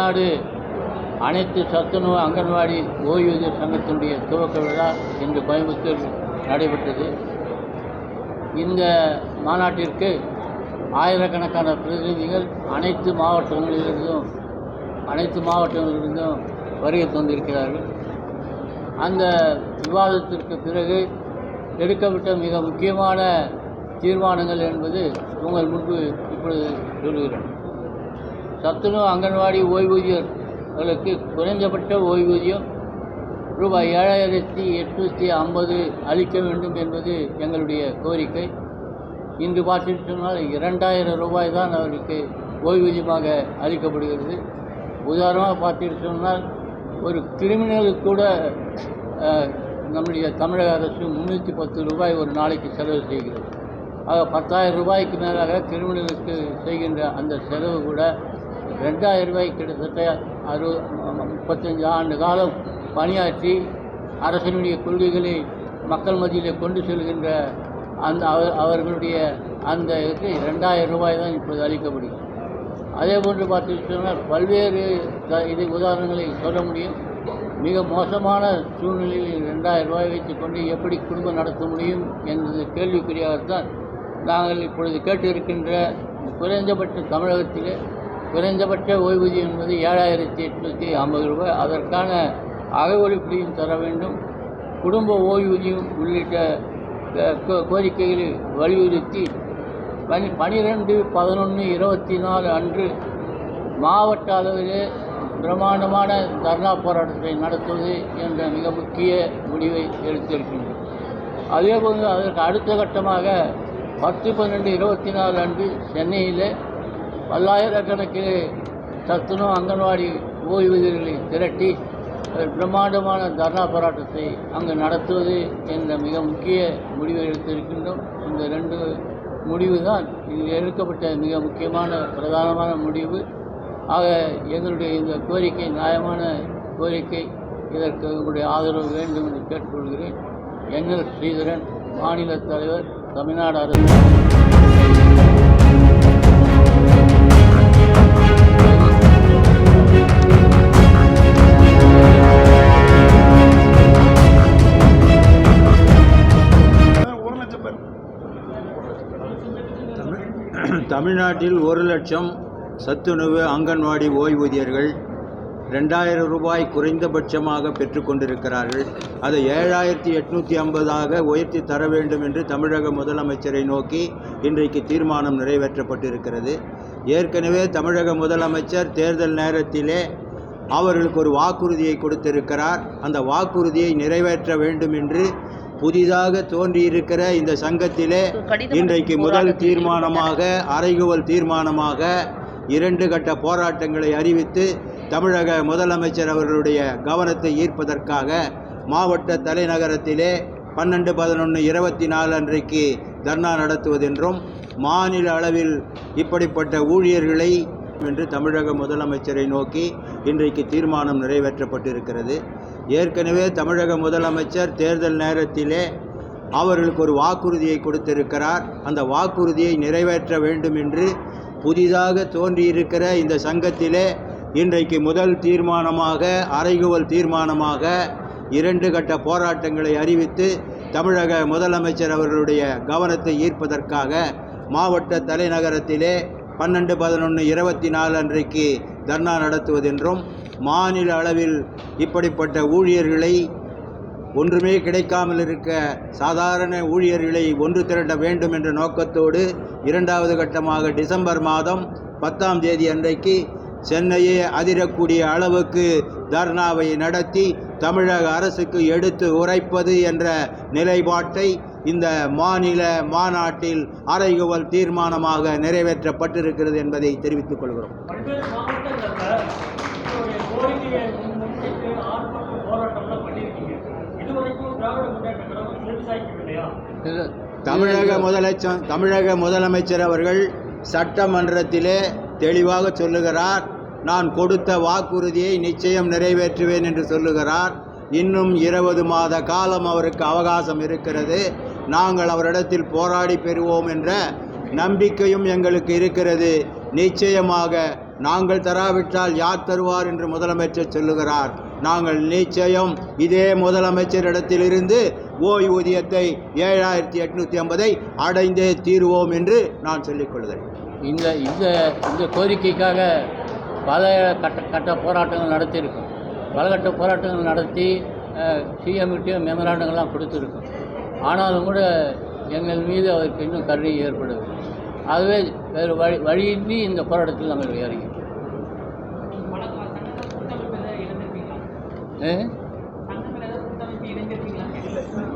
தமிழ்நாடு அனைத்து சத்துணவு அங்கன்வாடி ஓய்வூதியர் சங்கத்தினுடைய துவக்க விழா இன்று கோயம்புத்தூர் நடைபெற்றது. இந்த மாநாட்டிற்கு ஆயிரக்கணக்கான பிரதிநிதிகள் அனைத்து மாவட்டங்களிலிருந்தும் அனைத்து மாவட்டங்களிலிருந்தும் வருகை தந்திருக்கிறார்கள். அந்த விவாதத்திற்கு பிறகு எடுக்கப்பட்ட மிக முக்கியமான தீர்மானங்கள் என்பது உங்கள் முன்பு இப்பொழுது சொல்கிறேன் சத்துணவு அங்கன்வாடி ஓய்வூதியர்களுக்கு குறைந்தபட்ச ஓய்வூதியம் ரூபாய் ஏழாயிரத்தி எட்நூற்றி ஐம்பது அளிக்க வேண்டும் என்பது எங்களுடைய கோரிக்கை. இன்று பார்த்துட்டு சொன்னால் இரண்டாயிரம் ரூபாய் தான் அவருக்கு ஓய்வூதியமாக அளிக்கப்படுகிறது. உதாரணமாக பார்த்துட்டு சொன்னால் ஒரு கிரிமினலுக்கு கூட நம்முடைய தமிழக அரசு முந்நூற்றி பத்து ரூபாய் ஒரு நாளைக்கு செலவு செய்கிறது. ஆக பத்தாயிரம் ரூபாய்க்கு மேலாக கிரிமினலுக்கு செய்கின்ற அந்த செலவு கூட ரெண்டாயிரம் ரூபாய் கிட்டத்தட்ட அறுபது முப்பத்தஞ்சு ஆண்டு காலம் பணியாற்றி அரசனுடைய கொள்கைகளை மக்கள் மத்தியிலே கொண்டு செல்கின்ற அந்த அவர்களுடைய அந்த இதுக்கு ரெண்டாயிரம் ரூபாய் தான் இப்போது அளிக்கப்படுகிறது. அதே போன்று பார்த்து சொன்னால் பல்வேறு இது உதாரணங்களை சொல்ல முடியும். மிக மோசமான சூழ்நிலையில் ரெண்டாயிரம் ரூபாய் வைத்துக்கொண்டு எப்படி குடும்பம் நடத்த முடியும் என்பது கேள்விக்குரியாகத்தான் நாங்கள் இப்பொழுது கேட்டிருக்கின்ற குறைந்தபட்ச தமிழகத்திலே குறைந்தபட்ச ஓய்வூதியம் என்பது ஏழாயிரத்தி எட்நூற்றி ஐம்பது ரூபாய். அதற்கான அகவொழிப்பையும் தர வேண்டும். குடும்ப ஓய்வூதியம் உள்ளிட்ட கோரிக்கைகளை வலியுறுத்தி பனி பனிரெண்டு பதினொன்று இருபத்தி நாலு அன்று மாவட்ட அளவிலே பிரம்மாண்டமான தர்ணா போராட்டத்தை நடத்துவது என்ற மிக முக்கிய முடிவை எடுத்திருக்கின்றோம் அதேபோல் அதற்கு அடுத்த கட்டமாக பத்து பன்னெண்டு இருபத்தி நாலு அன்று சென்னையிலே பல்லாயிரக்கணக்கிலே சத்துணவு அங்கன்வாடி ஓய்வூதியர்களை திரட்டி பிரம்மாண்டமான தர்ணா போராட்டத்தை அங்கு நடத்துவது என்ற மிக முக்கிய முடிவை எடுத்திருக்கின்றோம். இந்த ரெண்டு முடிவு தான் இதில் எடுக்கப்பட்ட மிக முக்கியமான பிரதானமான முடிவு. ஆக எங்களுடைய இந்த கோரிக்கை நியாயமான கோரிக்கை இதற்கு உங்களுடைய ஆதரவு வேண்டும் என்று கேட்டுக்கொள்கிறேன். என்எல் ஸ்ரீதரன் மாநில தலைவர் தமிழ்நாடு அரசு. தமிழ்நாட்டில் ஒரு லட்சம் சத்துணவு அங்கன்வாடி ஓய்வூதியர்கள் ரெண்டாயிரம் ரூபாய் குறைந்தபட்சமாக பெற்றுக்கொண்டிருக்கிறார்கள் அதை ஏழாயிரத்தி எட்நூற்றி ஐம்பதாக உயர்த்தி தர வேண்டும் என்று தமிழக முதலமைச்சரை நோக்கி இன்றைக்கு தீர்மானம் நிறைவேற்றப்பட்டிருக்கிறது. ஏற்கனவே தமிழக முதலமைச்சர் தேர்தல் நேரத்திலே அவர்களுக்கு ஒரு வாக்குறுதியை கொடுத்திருக்கிறார். அந்த வாக்குறுதியை நிறைவேற்ற வேண்டும் என்று புதிதாக தோன்றியிருக்கிற இந்த சங்கத்திலே இன்றைக்கு முதல் தீர்மானமாக அறைகுவல் தீர்மானமாக இரண்டு கட்ட போராட்டங்களை அறிவித்து தமிழக முதலமைச்சர் அவர்களுடைய கவனத்தை ஈர்ப்பதற்காக மாவட்ட தலைநகரத்திலே பன்னெண்டு பதினொன்று இருபத்தி நாலு அன்றைக்கு தர்ணா நடத்துவதென்றும் மாநில அளவில் இப்படிப்பட்ட ஊழியர்களை என்று தமிழக முதலமைச்சரை நோக்கி இன்றைக்கு தீர்மானம் நிறைவேற்றப்பட்டிருக்கிறது. ஏற்கனவே தமிழக முதலமைச்சர் தேர்தல் நேரத்திலே அவர்களுக்கு ஒரு வாக்குறுதியை கொடுத்திருக்கிறார். அந்த வாக்குறுதியை நிறைவேற்ற வேண்டும் என்று புதிதாக தோன்றியிருக்கிற இந்த சங்கத்திலே இன்றைக்கு முதல் தீர்மானமாக அறைகுவல் தீர்மானமாக இரண்டு கட்ட போராட்டங்களை அறிவித்து தமிழக முதலமைச்சர் அவர்களுடைய கவனத்தை ஈர்ப்பதற்காக மாவட்ட தலைநகரத்திலே பன்னெண்டு பதினொன்று இருபத்தி நாலு அன்றைக்கு தர்ணா நடத்துவதென்றும் மாநில அளவில் இப்படிப்பட்ட ஊழியர்களை ஒன்றுமே கிடைக்காமல் இருக்க சாதாரண ஊழியர்களை ஒன்று திரட்ட வேண்டும் என்ற நோக்கத்தோடு இரண்டாவது கட்டமாக டிசம்பர் மாதம் பத்தாம் தேதி அன்றைக்கு சென்னையே அதிரக்கூடிய அளவுக்கு தர்ணாவை நடத்தி தமிழக அரசுக்கு எடுத்து உரைப்பது என்ற நிலைப்பாட்டை இந்த மாநில மாநாட்டில் அறைகுவல் தீர்மானமாக நிறைவேற்றப்பட்டிருக்கிறது என்பதை தெரிவித்துக் கொள்கிறோம். தமிழக முதலமைச்சர் தமிழக முதலமைச்சர் அவர்கள் சட்டமன்றத்திலே தெளிவாக சொல்லுகிறார் நான் கொடுத்த வாக்குறுதியை நிச்சயம் நிறைவேற்றுவேன் என்று சொல்லுகிறார். இன்னும் இருபது மாத காலம் அவருக்கு அவகாசம் இருக்கிறது. நாங்கள் அவரிடத்தில் போராடி பெறுவோம் என்ற நம்பிக்கையும் எங்களுக்கு இருக்கிறது. நிச்சயமாக நாங்கள் தராவிட்டால் யார் தருவார் என்று முதலமைச்சர் சொல்லுகிறார். நாங்கள் நிச்சயம் இதே முதலமைச்சரிடத்திலிருந்து ஓய்வூதியத்தை ஏழாயிரத்தி எட்நூற்றி ஐம்பதை அடைந்தே தீருவோம் என்று நான் சொல்லிக் கொள்கிறேன். இந்த இந்த இந்த கோரிக்கைக்காக பல கட்ட கட்ட போராட்டங்கள் நடத்தியிருக்கோம். பல கட்ட போராட்டங்கள் நடத்தி சிஎம்கிட்டையும் மெமராண்டங்கள்லாம் கொடுத்துருக்கோம். ஆனாலும் கூட எங்கள் மீது அவருக்கு இன்னும் கருணை ஏற்படவில்லை ஆகவே வேறு வழி வழியின்றி இந்த போராட்டத்தில் நாங்கள் இறங்கி?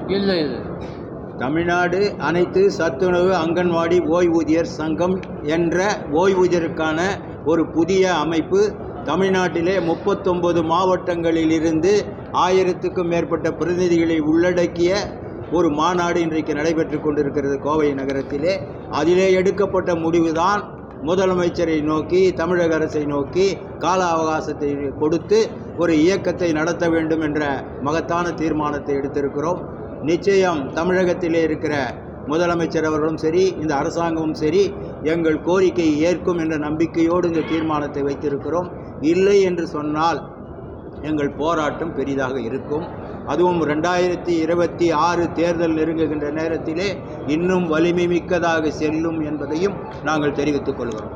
இல்லை இல்லை. தமிழ்நாடு அனைத்து சத்துணவு அங்கன்வாடி ஓய்வூதியர் சங்கம் என்ற ஓய்வூதியருக்கான ஒரு புதிய அமைப்பு தமிழ்நாட்டிலே முப்பத்தொன்பது மாவட்டங்களிலிருந்து ஆயிரத்துக்கும் மேற்பட்ட பிரதிநிதிகளை உள்ளடக்கிய ஒரு மாநாடு இன்றைக்கு நடைபெற்று கொண்டிருக்கிறது கோவை நகரத்திலே. அதிலே எடுக்கப்பட்ட முடிவுதான் முதலமைச்சரை நோக்கி தமிழக அரசை நோக்கி கால அவகாசத்தை கொடுத்து ஒரு இயக்கத்தை நடத்த வேண்டும் என்ற மகத்தான தீர்மானத்தை எடுத்திருக்கிறோம். நிச்சயம் தமிழகத்திலே இருக்கிற முதலமைச்சர் அவர்களும் சரி இந்த அரசாங்கமும் சரி எங்கள் கோரிக்கையை ஏற்கும் என்ற நம்பிக்கையோடு இந்த தீர்மானத்தை வைத்திருக்கிறோம். இல்லை என்று சொன்னால் எங்கள் போராட்டம் பெரிதாக இருக்கும். அதுவும் ரெண்டாயிரத்தி இருபத்தி ஆறு தேர்தல் நெருங்குகின்ற நேரத்திலே இன்னும் வலிமை மிக்கதாக செல்லும் என்பதையும் நாங்கள் தெரிவித்துக் கொள்கிறோம்.